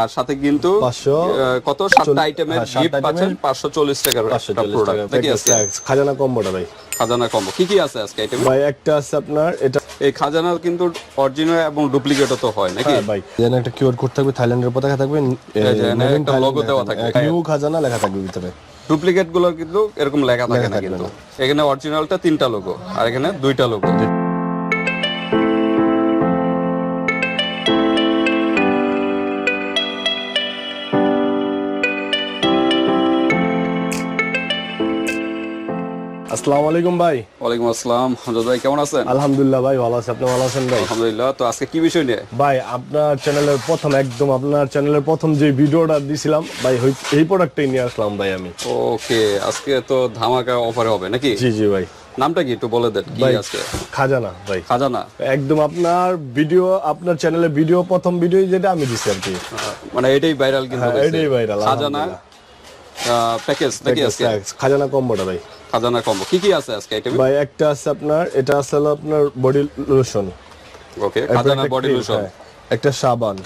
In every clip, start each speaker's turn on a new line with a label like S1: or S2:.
S1: আর সাথে কিন্তু কত? সাতটা আইটেমের
S2: হ্যাঁ,
S1: গিফট পাচ্ছেন
S2: item-এর
S1: পাঁচশো চল্লিশ টাকার
S2: পাঁচশো
S1: একটা
S2: চল্লিশ
S1: প্রোডাক্ট
S2: টাকা
S1: নাকি আজকে
S2: tax, খাজানা কম্বোটা ভাই।
S1: খাজানা কম্বো কি কি আছে আজকে আইটেমে
S2: ভাই একটা আছে আপনার এটা
S1: এই খাজানা কিন্তু অরিজিনাল এবং ডুপ্লিকেটও তো হয় নাকি?
S2: হ্যাঁ ভাই। এখানে একটা কিউআর কোড থাকবে থাইল্যান্ডের পতাকা থাকবে
S1: একটা logo দেওয়া থাকবে।
S2: নিউ খাজানা লেখা থাকবে ভিতরে।
S1: ডুপ্লিকেটগুলো কিন্তু এরকম লেখা থাকে না কিন্তু। এখানে অরিজিনালটা তিনটা লোগো আর এখানে দুইটা লোগো
S2: আসসালামু আলাইকুম ভাই।
S1: ওয়ালাইকুম আসসালাম। হামজাদ ভাই কেমন আছেন?
S2: আলহামদুলিল্লাহ ভাই ভালো আছে। আপনি ভালো আছেন ভাই?
S1: আলহামদুলিল্লাহ। তো আজকে কি বিষয় নিয়ে?
S2: ভাই আপনার চ্যানেলের প্রথম একদম আপনার চ্যানেলের প্রথম যে ভিডিওটা দিছিলাম ভাই এই প্রোডাক্টটাই নিয়ে আসলাম ভাই আমি।
S1: ওকে আজকে তো ধামাকা অফারে হবে নাকি?
S2: জি জি ভাই।
S1: নামটা কি একটু বলে দেন কি আজকে?
S2: খাজানা ভাই।
S1: খাজানা?
S2: একদম আপনার ভিডিও আপনার চ্যানেলে ভিডিও প্রথম ভিডিও যেটা আমি দিছি আর কি।
S1: মানে এটাই ভাইরাল কিন্তু
S2: হ্যাঁ, এটাই viral,
S1: খাজানা প্যাকেজ নাকি আজকে?
S2: খাজানা কম্বোটা ভাই।
S1: খাজানা কম্বো। কি কি আছে আজকে আইটেমে
S2: ভাই একটা আছে আপনার এটা আছে হলো আপনার বডি লোশন।
S1: ওকে খাজানা বডি লোশন
S2: হ্যাঁ, একটা সাবান।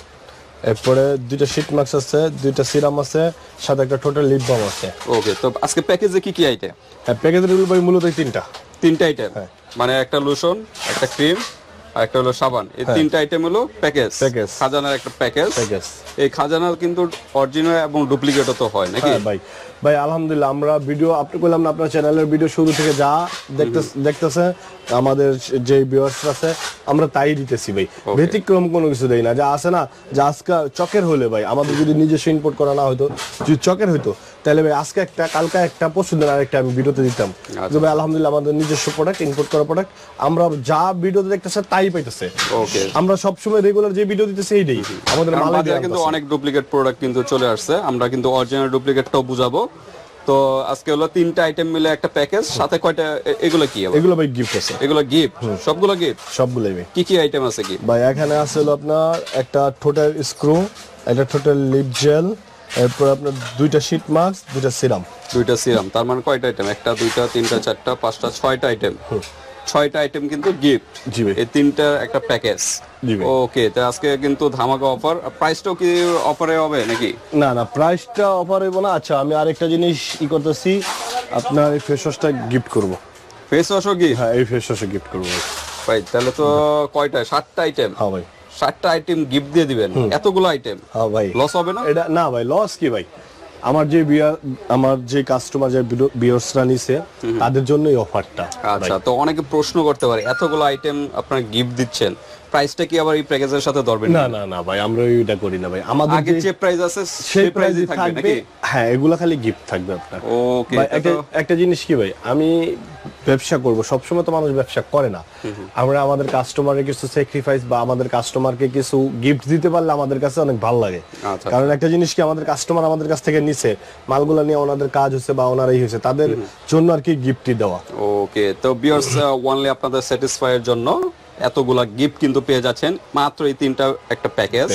S2: এরপরে দুইটা শীট মাস্ক আছে দুইটা সিরাম আছে সাথে একটা টোটাল লিপ বাম আছে।
S1: ওকে তো আজকে প্যাকেজে কি কি আইটেম
S2: হ্যাঁ প্যাকেজের ভাই মূলত তিনটা।
S1: তিনটা আইটেম
S2: হ্যাঁ।
S1: মানে একটা লোশন একটা ক্রিম আর একটা হলো সাবান। এই তিনটা আইটেম হলো প্যাকেজ
S2: হ্যাঁ। Package।
S1: খাজানার একটা প্যাকেজ
S2: প্যাকেজ
S1: এই খাজানার কিন্তু অরিজিনাল এবং ডুপ্লিকেটও তো হয় নাকি?
S2: হ্যাঁ ভাই। ভাই আলহামদুলিল্লাহ আমরা ভিডিও আপনি বললাম না আপনার চ্যানেলের ভিডিও শুরু থেকে যা দেখতে দেখতেছে আমাদের যে ভিউয়ার্স আছে আমরা তাই দিতেছি ভাই। ব্যতিক্রম কোনো কিছু দেই না যা আছে না যে আজকে চকের হলে ভাই। আমাদের যদি নিজস্ব ইম্পোর্ট করা না হতো যদি চকের হইতো তাহলে ভাই আজকে একটা কালকে একটা পরশু দিন আরেকটা আমি ভিডিওতে দিতাম।
S1: আচ্ছা।
S2: তো ভাই আলহামদুলিল্লাহ আমাদের নিজস্ব প্রোডাক্ট ইম্পোর্ট করা প্রোডাক্ট আমরা যা ভিডিওতে দেখতেছে তাই পাইতেছে।
S1: ওকে
S2: আমরা সবসময় রেগুলার যে ভিডিও দিতেছি এইটাই। আমাদের
S1: কারণ
S2: মালে
S1: কিন্তু অনেক ডুপ্লিকেট প্রোডাক্ট কিন্তু চলে আসছে। আমরা কিন্তু অরিজিনাল ডুপ্লিকেটটাও বুঝাবো। তো আজকে হলো তিনটা আইটেম মিলে একটা প্যাকেজ সাথে কয়টা এগুলো কি?
S2: এগুলো ভাই গিফট আছে।
S1: এগুলো গিফট সবগুলো গিফট
S2: সবগুলোই ভাই।
S1: কি কি আইটেম আছে কি
S2: ভাই এখানে আছে হলো আপনার একটা টোটাল স্ক্রু একটা টোটাল লিপ জেল এরপর আপনার দুইটা শীট মাস্ক দুইটা সিরাম
S1: দুইটা সিরাম তার মানে কয়টা আইটেম একটা দুইটা তিনটা চারটা পাঁচটা ছয়টা আইটেম ছয়টা আইটেম কিন্তু গিফট এই তিনটা একটা প্যাকেজ ওকে তো আজকে কিন্তু ধামাকা অফার প্রাইসটাও কি অফারে হবে নাকি?
S2: না না প্রাইসটা অফার হইব না। আচ্ছা আমি আরেকটা জিনিস ই করতেছি। আপনার এই ফেস ওয়াশটা গিফট করব।
S1: ফেস ওয়াশও কি
S2: হ্যাঁ এই ফেস ওয়াশে গিফট করব। ভাই
S1: ভাই তাহলে তো কয়টা? সাতটা আইটেম
S2: হ্যাঁ ভাই।
S1: সাতটা আইটেম গিফট দিয়ে দিবেন। এতগুলো আইটেম
S2: হ্যাঁ ভাই।
S1: লস হবে না?
S2: এটা না ভাই লস কি ভাই? আমার যে বিয়া আমার যে কাস্টমার যে বিয়ার্সরা নিছে তাদের জন্য এই অফারটা
S1: আচ্ছা তো অনেকে প্রশ্ন করতে পারে এতগুলো আইটেম আপনারা গিফট দিচ্ছেন প্রাইসটা কি আবার এই প্যাকেজের সাথে ধরবেন
S2: না না না ভাই আমরা এটা করি না ভাই। আমাদের
S1: আগে
S2: যে
S1: প্রাইস আছে
S2: সেই
S1: সেই
S2: প্রাইসই
S1: থাকবে নাকি?
S2: হ্যাঁ এগুলা খালি গিফট থাকবে আপনার।
S1: ওকে
S2: একটা জিনিস কি ভাই আমি ব্যবসা করব। সবসময় তো মানুষ ব্যবসা করে না। আমরা আমাদের কাস্টমারের কিছু স্যাক্রিফাইস বা আমাদের কাস্টমারকে কিছু গিফট দিতে পারলে আমাদের কাছে অনেক ভালো লাগে।
S1: আচ্ছা।
S2: কারণ একটা জিনিস কি আমাদের কাস্টমার আমাদের কাছ থেকে নিছে মালগুলা নিয়ে ওনাদের কাজ হচ্ছে বা ওনারাই হয়েছে তাদের জন্য আর কি গিফটই দেওয়া।
S1: ওকে তো বিয়ার্স ওয়ানলি আপনাদের স্যাটিসফাই এর জন্য এতগুলা গিফট কিন্তু পেয়ে যাচ্ছেন। মাত্র এই তিনটা একটা প্যাকেজ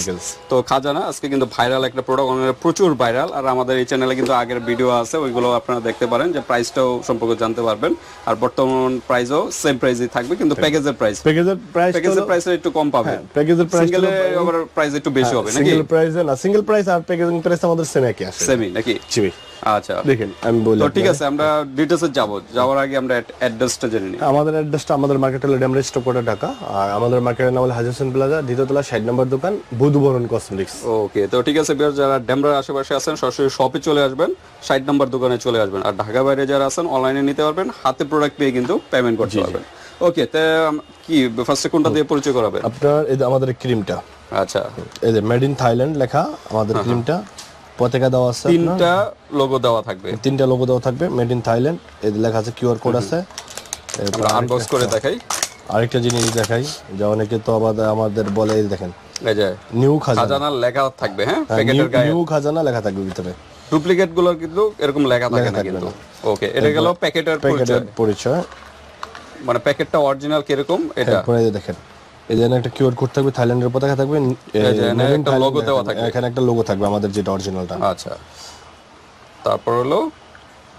S1: তো খাজানা আজকে কিন্তু ভাইরাল একটা প্রোডাক্ট প্রচুর ভাইরাল আর আমাদের এই চ্যানেলে কিন্তু আগের ভিডিও আছে ওইগুলো আপনারা দেখতে পারেন যে প্রাইসটাও সম্পর্কে জানতে পারবেন। আর বর্তমান প্রাইসও সেম প্রাইসই থাকবে কিন্তু প্যাকেজের প্রাইস
S2: প্যাকেজের প্রাইস
S1: প্যাকেজের প্রাইস একটু কম পাবেন
S2: প্যাকেজের প্রাইস
S1: সিঙ্গেলে আবার প্রাইস একটু বেশি হবে নাকি?
S2: সিঙ্গেল প্রাইস না সিঙ্গেল প্রাইস আর প্যাকেজিং প্রাইস আমাদের সেম একই আসে
S1: সেমি নাকি?
S2: জি।
S1: আচ্ছা।
S2: দেখেন আমি বলি
S1: তো ঠিক আছে আমরা ডিটেলসে যাব। যাওয়ার আগে আমরা অ্যাড্রেসটা জেনে নিই।
S2: আমাদের অ্যাড্রেসটা আমাদের মার্কেট হলো ড্যামরেজ স্টপোর্টে ঢাকা। আর আমাদের মার্কেটের নাম হলো হাজি প্লাজা দ্বিতীয়তলা ষাট নম্বর দোকান বুধবরণ কসমেটিক্স
S1: ওকে তো ঠিক আছে বিয়ার যারা ডেমরার আশেপাশে আছেন সরাসরি শপে চলে আসবেন ষাট নম্বর দোকানে চলে আসবেন। আর ঢাকা বাইরে যারা আছেন অনলাইনে নিতে পারবেন হাতে প্রোডাক্ট পেয়ে কিন্তু পেমেন্ট করতে পারবেন। ওকে তো কি ফার্স্টে কোনটা দিয়ে পরিচয় করাবেন?
S2: আপনার এই যে আমাদের ক্রিমটা
S1: আচ্ছা।
S2: এই যে মেড ইন থাইল্যান্ড লেখা আমাদের ক্রিমটা পতাকা দেওয়া আছে
S1: তিনটা লোগো দেওয়া থাকবে।
S2: তিনটা লোগো দেওয়া থাকবে মেড ইন থাইল্যান্ড এই লেখা আছে কিউআর কোড আছে।
S1: আনবক্স করে দেখাই।
S2: আরেকটা জিনিস দেখাই যা অনেকে তো আবার আমাদের বলে দেখেন। নিউ খাজানা।
S1: লেখা থাকবে হ্যাঁ? প্যাকেটের গায়ে।
S2: নিউ খাজানা লেখা থাকবে ভিতরে।
S1: ডুপ্লিকেটগুলো কিন্তু এরকম লেখা থাকে না কিন্তু। ওকে এটা গেল প্যাকেটের পরিচয়। মানে প্যাকেটটা অরিজিনাল কীরকম এটা?
S2: দেখেন। এই যে একটা কিউআর কোড থাকবে থাইল্যান্ডের পতাকা থাকবে
S1: একটা logo দেওয়া থাকবে।
S2: এখানে একটা লোগো থাকবে আমাদের যেটা অরিজিনালটা
S1: আচ্ছা। তারপর হলো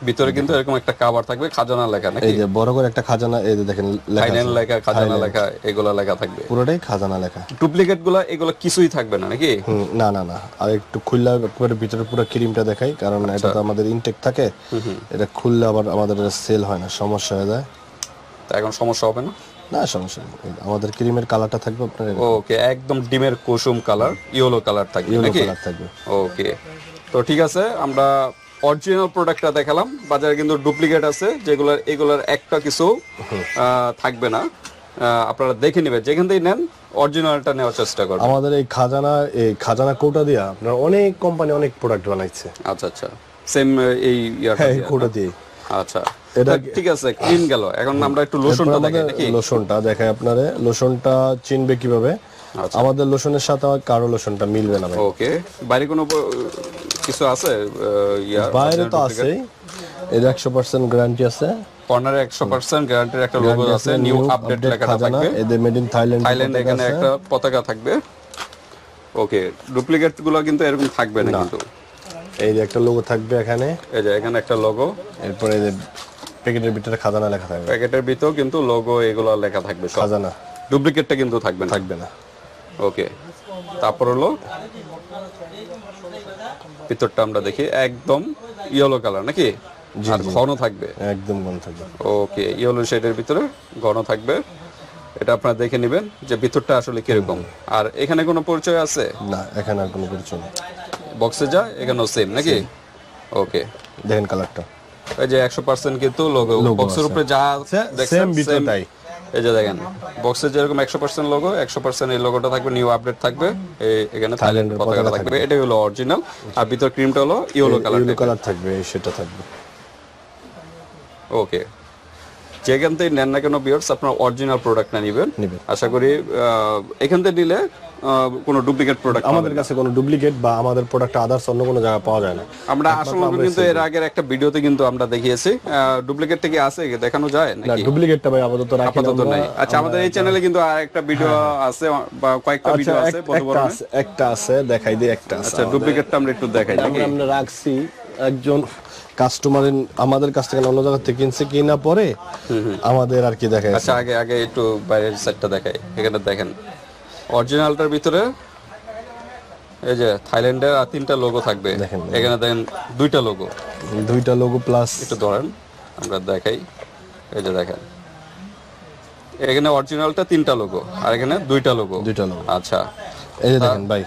S1: ভিতরে কিন্তু এরকম একটা কাভার থাকবে খাজানা লেখা নাকি?
S2: এই যে বড় করে একটা খাজানা এই যে দেখেন লেখা
S1: ফাইনাল লেখা খাজানা লেখা এগুলা লেখা থাকবে।
S2: পুরোটাই খাজানা লেখা।
S1: ডুপ্লিকেটগুলা এগুলো কিছুই থাকবে না নাকি?
S2: না না না। আর একটু খুললে একবারে ভিতরে পুরো ক্রিমটা দেখাই কারণ
S1: আচ্ছা।
S2: এটা তো আমাদের ইনটেক থাকে। এটা খুললে আবার আমাদের সেল হয় না সমস্যা হয়ে যায়।
S1: তা এখন সমস্যা হবে না?
S2: না সমস্যা নেই। আমাদের ক্রিমের কালারটা থাকবে আপনার
S1: ওকে একদম ডিমের কুসুম কালার ইয়েলো কালার থাকবে
S2: ইয়েলো কালার থাকবে।
S1: ওকে তো ঠিক আছে আমরা অরিজিনাল প্রোডাক্টটা দেখালাম। বাজারে কিন্তু ডুপ্লিকেট আছে যেগুলোর এগুলোর একটা কিছু থাকবে না। আপনারা দেখে নেবেন যেখান থেকে নেন অরিজিনালটা নেওয়ার চেষ্টা করবেন।
S2: আমাদের এই খাজানা এই খাজানা কোটা দিয়া আপনার অনেক কোম্পানি অনেক প্রোডাক্ট বানাইছে।
S1: আচ্ছা আচ্ছা। সেম এই
S2: হ্যাঁ কোটা দিয়ে
S1: আচ্ছা।
S2: এটা-
S1: ঠিক আছে ক্লিন গেল। এখন আমরা একটু লোশনটা দেখাই নাকি
S2: লোশনটা দেখাই আপনারে। লোশনটা চিনবে কীভাবে?
S1: আচ্ছা।
S2: আমাদের লোশনের সাথে আমার কারও লোশনটা মিলবে না ভাই।
S1: ওকে। বাইরে কোনো কিছু আছে?
S2: বাইরে তো পার্সেন্ট গ্যারান্টি আছে।
S1: কর্নারে একশো পার্সেন্ট গ্যারান্টির একটা লোগো আছে নিউ আপডেট
S2: খাজানা।
S1: থাকবে।
S2: এদের মেড ইন থাইল্যান্ড
S1: থাইল্যান্ড এখানে একটা পতাকা থাকবে। ওকে ডুপ্লিকেটগুলো কিন্তু এরকম থাকবে না কিন্তু।
S2: এই যে একটা লোগো থাকবে এখানে।
S1: এই যে এখানে একটা লোগো
S2: এরপরে এই যে প্যাকেটের ভিতরে খাজানা লেখা থাকবে।
S1: প্যাকেটের ভিতর কিন্তু লোগো এগুলো লেখা থাকবে
S2: খাজানা।
S1: ডুপ্লিকেটটা কিন্তু থাকবে না?
S2: থাকবে না।
S1: ওকে তারপর হলো ভিতরটা আমরা দেখি একদম ইয়েলো কালার নাকি? আর ঘন থাকবে।
S2: একদম বন্ধ থাকবে।
S1: ওকে ইয়েলো শেডের ভিতরে ঘন থাকবে। এটা আপনারা দেখে নেবেন যে ভিতরটা আসলে কীরকম। আর এখানে কোনো পরিচয় আছে?
S2: না এখানে আর কোনো পরিচয় নেই।
S1: বক্সে যা এখানেও সেম নাকি? ওকে
S2: দেখেন কালারটা
S1: এই যে একশো পার্সেন্ট কিন্তু লোগো বক্সের উপরে যা দেখছেন
S2: সেম তাই।
S1: এই যে দেখেন বক্সে যেরকম একশো পার্সেন্ট লোগো একশো পার্সেন্ট এই লোগোটা থাকবে নিউ আপডেট থাকবে এখানে থাইল্যান্ডের পতাকা থাকবে। এটাই হলো অরিজিনাল আর ভিতর ক্রিমটা হলো ইয়েলো কালার
S2: ইয়েলো কালার থাকবে সেটা থাকবে।
S1: ওকে যেখান থেকে নেন না কেন বিয়ার্স আপনার অরিজিনাল প্রোডাক্টটা নেবেন।
S2: নেবেন।
S1: আশা করি এখান থেকে নিলে কোনো ডুপ্লিকেট প্রোডাক্ট
S2: আমাদের কাছে কোনো ডুপ্লিকেট বা আমাদের প্রোডাক্ট আদার্স অন্য কোনো জায়গায় পাওয়া যায় না।
S1: আমরা আসলে কিন্তু এর আগের একটা ভিডিওতে কিন্তু আমরা দেখিয়েছি। ডুপ্লিকেট থেকে আছে? দেখানো যায়
S2: না
S1: নাকি?
S2: ডুপ্লিকেটটা ভাই আপাতত রাখি
S1: আপাতত নাই। আচ্ছা আমাদের এই চ্যানেলে কিন্তু আর একটা ভিডিও আছে বা কয়েকটা
S2: আচ্ছা
S1: ভিডিও আছে বড় বড়
S2: একটা আছে দেখাই দিই একটা আছে
S1: আচ্ছা ডুপ্লিকেটটা আমরা একটু দেখাই
S2: আমরা রাখছি একজন কাস্টমারের আমাদের কাছ থেকে অন্য জায়গা থেকে কিনছে কিনা পরে আমাদের আর কি দেখায়।
S1: আচ্ছা আগে আগে একটু বাইরের সাইডটা দেখাই। এখানে দেখেন। অরিজিনালটার ভিতরে এই যে থাইল্যান্ডের আর তিনটা লোগো থাকবে।
S2: দেখেন।
S1: এখানে দেখেন দুইটা লোগো
S2: দুইটা লোগো প্লাস
S1: একটু ধরেন আমরা দেখাই। এই যে দেখেন। এখানে অরিজিনালটা তিনটা লোগো আর এখানে দুইটা লোগো
S2: দুইটা লোগো
S1: আচ্ছা।
S2: এই যে দেখেন ভাই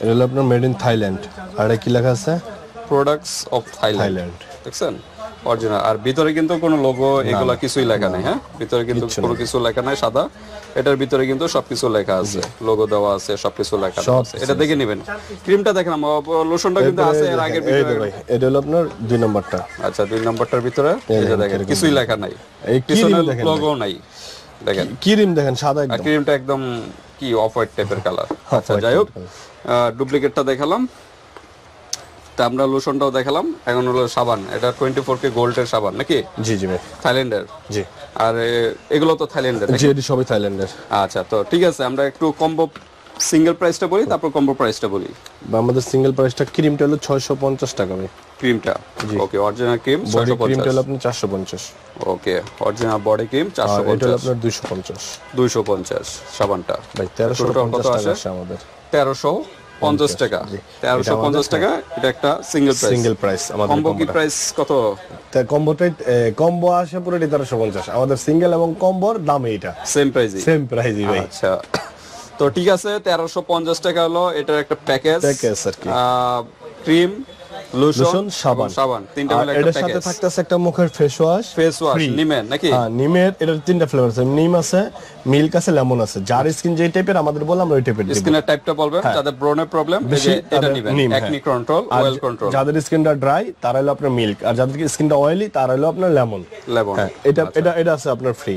S2: এটা হলো আপনার মেড ইন থাইল্যান্ড আর কি লেখা আছে?
S1: প্রোডাক্টস অফ থাইল্যান্ড দেখছেন অরিজিনাল আর ভিতরে কিন্তু কোনো লোগো এগুলা কিছুই লেখা নেই হ্যাঁ? ভিতরে কিন্তু কোনো কিছু লেখা নাই সাদা। এটার ভিতরে কিন্তু সবকিছু লেখা আছে। লোগো দেওয়া আছে সবকিছু লেখা আছে। এটা দেখে নেবেন। ক্রিমটা দেখলাম লোশনটা কিন্তু আছে এর আগের
S2: ভাই এটা হলো আপনার দুই নম্বরটা।
S1: আচ্ছা দুই নম্বরটার ভিতরে যে দেখেন কিছুই লেখা নাই।
S2: এই
S1: পিছনে
S2: দেখেন
S1: লোগো নাই। দেখেন।
S2: ক্রিম দেখেন? সাদা একদম।
S1: ক্রিমটা একদম কি অফ হোয়াইট টাইপের কালার আচ্ছা যাই হোক ডুপ্লিকেটটা দেখালাম। তা আমরা লোশনটাও দেখালাম এখন হলো সাবান। এটা টোয়েন্টি ফোর কে গোল্ডের সাবান নাকি?
S2: জি জি ভাই।
S1: থাইল্যান্ডের?
S2: জি।
S1: আর এগুলো তো থাইল্যান্ডের
S2: জি এটি সবই থাইল্যান্ডের।
S1: আচ্ছা তো ঠিক আছে আমরা একটু কম্বো সিঙ্গেল প্রাইসটা বলি তারপর কম্বো প্রাইসটা বলি।
S2: বা আমাদের সিঙ্গেল প্রাইসটা ক্রিমটা হলো ছয়শো পঞ্চাশ টাকা ভাই।
S1: ক্রিমটা ওকে অরিজিনাল ক্রিম
S2: বডি ক্রিমটা হলো চারশো পঞ্চাশ।
S1: ওকে অরিজিনাল বডি ক্রিম চারশো
S2: আর এটা হলো আপনার দুইশো পঞ্চাশ।
S1: দুইশো পঞ্চাশ সাবানটা।
S2: ভাই তেরোশো টাকা
S1: আসে?
S2: আমাদের।
S1: তেরোশো। পঞ্চাশ টাকা। তেরোশো পঞ্চাশ টাকা এটা একটা সিঙ্গেল প্রাইস
S2: সিঙ্গেল প্রাইস আমাদের
S1: কম্বো কি
S2: কম্বোটা
S1: প্রাইস কত?
S2: তা কম্বো আসে পুরোটি তেরোশো পঞ্চাশ। আমাদের সিঙ্গেল এবং কম্বোর দাম এইটা।
S1: সেম প্রাইস
S2: সেম প্রাইস ভাই।
S1: আচ্ছা। তো ঠিক আছে তেরোশো পঞ্চাশ টাকা হলো এটার একটা প্যাকেজ
S2: প্যাকেজ আর কি।
S1: ক্রিম লোশন
S2: সাবান।
S1: সাবান। তিনটা মিলে একটা
S2: এটার সাথে থাকতেছে একটা মুখের ফেস ওয়াশ
S1: ফেস ওয়াশ নিমেন নাকি?
S2: হ্যাঁ নিমের এটার তিনটা ফ্লেভার আছে। নিম আছে মিল্ক আছে লেমন আছে। যার স্কিন যেই টাইপের আমাদের বললাম ওই টাইপের
S1: স্কিনের টাইপটা বলবেন যাদের ব্রনের প্রবলেম এটা নিবেন। একনি
S2: হ্যাঁ।
S1: কন্ট্রোল কন্ট্রোল
S2: যাদের স্কিনটা ড্রাই তারা হলো আপনার মিল্ক আর যাদের স্কিনটা অয়েলি তারা হলো আপনার লেমন
S1: লেবন
S2: হ্যাঁ এটা এটা এটা আছে আপনার ফ্রি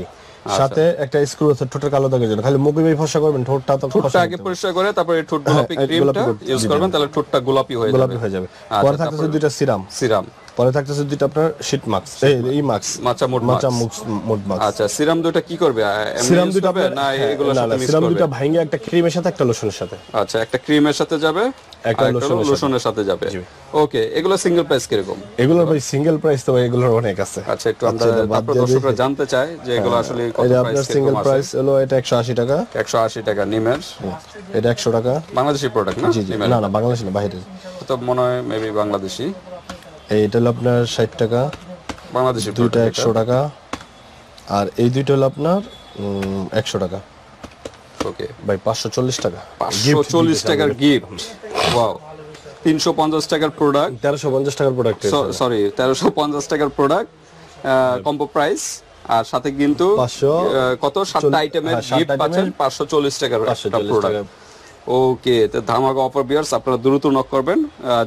S2: সাথে একটা স্ক্রু আছে ঠোঁটের কালো দাগের জন্য। খালি মুখে ভাই ফসা করবেন ঠোঁটটা তো
S1: ঠোঁটটা আগে পরিষ্কার করে তারপরে এই ঠোঁট গোলাপি
S2: হ্যাঁ,
S1: ক্রিমটা ইউজ করবেন তাহলে ঠোঁটটা গোলাপি হয়ে যাবে।
S2: গোলাপি হয়ে যাবে।
S1: আচ্ছা,
S2: পরে থাকতেছে দুইটা সিরাম।
S1: সিরাম।
S2: পরে থাকতেছে দুইটা আপনার শীট মাস্ক এই মাস্ক
S1: মাচা মোট
S2: মাচা মোট মাস্ক
S1: আচ্ছা সিরাম দুটো কি করবে?
S2: সিরাম দুইটা
S1: হবে না
S2: হ্যাঁ,
S1: এগুলোর সাথে মিক্স
S2: সিরাম
S1: করবে?
S2: দুইটা ভাঙে একটা ক্রিমের সাথে একটা লোশনের সাথে।
S1: আচ্ছা একটা ক্রিমের সাথে যাবে
S2: একটা লোশনের সাথে।
S1: যাবে। ওকে এগুলো সিঙ্গেল প্রাইস কীরকম?
S2: এগুলোর ভাই সিঙ্গেল প্রাইস তো এগুলোর অনেক আছে।
S1: আচ্ছা একটু
S2: দিয়ে দিই।
S1: দর্শকরা জানতে চায় যে এগুলো আসলে কত প্রাইস
S2: আপনার সিঙ্গেল প্রাইস হলো এটা একশো আশি টাকা।
S1: 180 টাকা নিমের।
S2: এটা একশো টাকা।
S1: বাংলাদেশি প্রোডাক্ট না?
S2: না না বাংলাদেশ না বাইরে
S1: তো মনে হয় মেবি বাংলাদেশি।
S2: এইটা হলো আপনার ষাট টাকা
S1: বাংলাদেশি
S2: দুইটা একশো টাকা আর এই দুইটা হলো আপনার একশো টাকা।
S1: ওকে।
S2: ভাই পাঁচশো চল্লিশ টাকা।
S1: পাঁচশো চল্লিশ টাকার গিফট ওয়াও তিনশো পঞ্চাশ টাকার প্রোডাক্ট
S2: তেরোশো পঞ্চাশ টাকার প্রোডাক্ট
S1: সরি তেরোশো পঞ্চাশ টাকার প্রোডাক্ট কম্পো প্রাইস আর সাথে কিন্তু
S2: পাঁচশো
S1: কত? সাতটা আইটেমের
S2: হ্যাঁ,
S1: গিফট পাচ্ছেন? পাঁচশো চল্লিশ টাকার প্রোডাক্ট ওকে তো ধামাকা অফার বিয়ার্স আপনারা দ্রুত নক করবেন।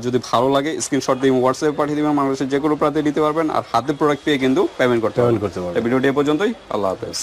S1: যদি ভালো লাগে স্ক্রিনশট দিয়ে হোয়াটসঅ্যাপে পাঠিয়ে দেবেন বাংলাদেশের যে কোনো প্রান্তে নিতে পারবেন। আর হাতে প্রোডাক্ট পেয়ে কিন্তু পেমেন্ট করতে পারবেন। ভিডিওটি এ পর্যন্তই আল্লাহ হাফেজ।